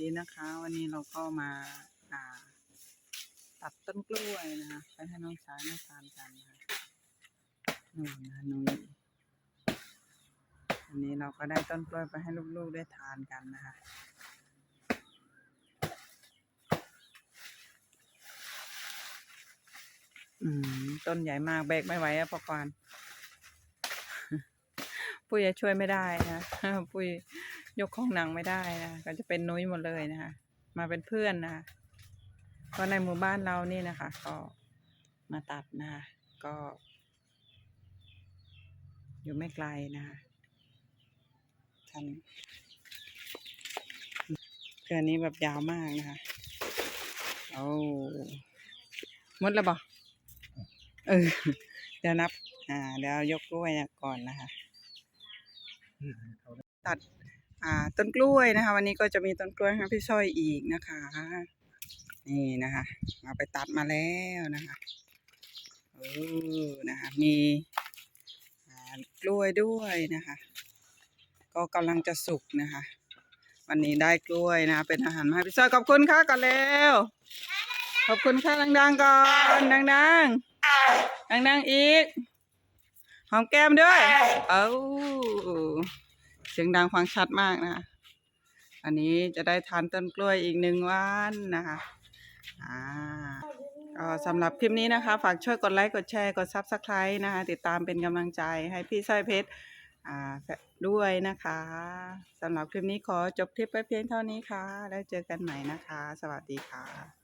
ดีนะคะ วันนี้เราก็มาอ่าตัดต้นกล้วยนะคะไปให้น้องสาวได้ทานกันนะคะนู่นนะนุ้ยวันนี้เราก็ได้ต้นกล้วยไปให้ลูกๆได้ทานกันนะคะอืมต้นใหญ่มากแบกไม่ไหวอะพอควานปุ้ยจะช่วยไม่ได้นะปุ้ย ยกของหนังไม่ได้นะก็จะเป็นนุ้ยหมดเลยนะคะ มาเป็นเพื่อนนะคะก็ในหมู่บ้านเรานี่นะคะ ก็มาตัดนะคะก็ อยู่ไม่ไกลนะคะทันเกือนนี้แบบยาวมากนะคะโอ้หมดแล้วบ่เออเดี๋ยวนับ อ่า เดี๋ยวยกกล้วยก่อนนะคะ ตัด อ่าต้นกล้วยนะคะ วันนี้ก็จะมีต้นกล้วยให้พี่สร้อยอีกนะคะ นี่นะคะเอาไปตัดมาแล้วนะคะเออนะคะมีอ่ากล้วยด้วยนะคะ ก็กำลังจะสุกนะคะ วันนี้ได้กล้วยนะคะเป็นอาหารมาให้พี่สร้อยขอบคุณค่ะก่อนแล้วขอบคุณค่ะดังๆก่อนดังๆดังๆอีกหอมแก้มด้วย เอ้า เสียงดังฟังชัดมากนะคะอันนี้จะได้ทานต้นกล้วยอีกหนึ่งวันนะคะอ่าก็สำหรับคลิปนี้นะคะ ฝากช่วยกดไลค์ กดแชร์ กดซับสไครต์นะคะ ติดตามเป็นกำลังใจให้พี่สร้อยเพชรอ่าด้วยนะคะสำหรับคลิปนี้ขอจบคลิปไปเพียงเท่านี้ค่ะ แล้วเจอกันใหม่นะคะ สวัสดีค่ะ